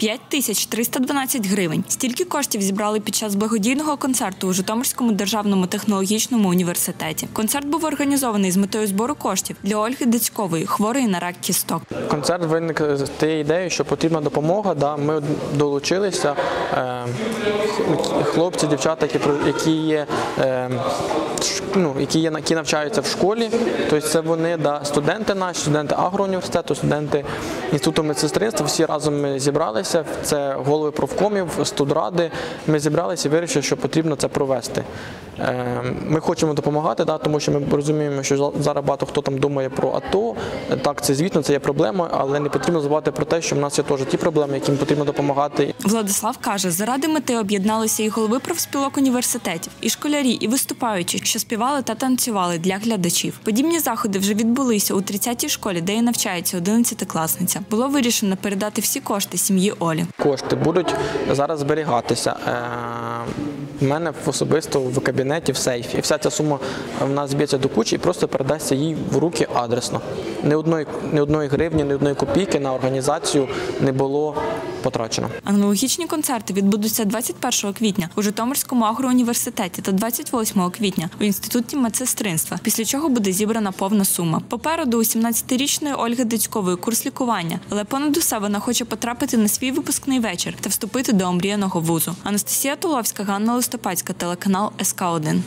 5 тисяч 312 гривень. Стільки коштів зібрали під час благодійного концерту у Житомирському державному технологічному університеті. Концерт був організований з метою збору коштів для Ольги Дицькової, хворої на рак кісток. Концерт виник з тієї ідеї, що потрібна допомога. Ми долучилися. Е, хлопці, дівчата, які є, е, ну, які є які навчаються в школі. Тобто це вони да, студенти наші, студенти агроуніверситету, студенти інституту медсестринства. Всі разом ми зібралися. Це голови профкомів, студради. Ми зібралися і вирішили, що потрібно це провести. Е, Ми хочемо допомагати, да, тому що ми розуміємо, що зараз багато хто там думає про АТО. Так, це звісно, це є проблемою, але не потрібно забувати про те, що в нас є теж ті проблеми, яким потрібно допомагати. Владислав каже, заради мети об'єдналися і голови профспілок університетів, і школярі, і виступаючі, що співали та танцювали для глядачів. Подібні заходи вже відбулися у 30-й школі, де і навчається 11-класниця. Було вирішено передати всі кошти сім'ї Олі. Кошти будуть зараз зберігатися. У В мене особисто в кабінеті в сейфі. І вся ця сума в нас зб'ється до кучі і просто передасться їй в руки адресно. Ні одної, ні одної гривні, ні одної копійки на організацію не було потрачено. Аналогічні концерти відбудуться 21 квітня у Житомирському агроуніверситеті та 28 квітня у інституті медсестринства. Після чого буде зібрана повна сума. Попереду у 17-річної Ольги Дицькової курс лікування, але понад усе вона хоче потрапити на свій випускний вечір та вступити до омріяного вузу. Анастасія Туловська, Ганна Листопадська, телеканал СК 1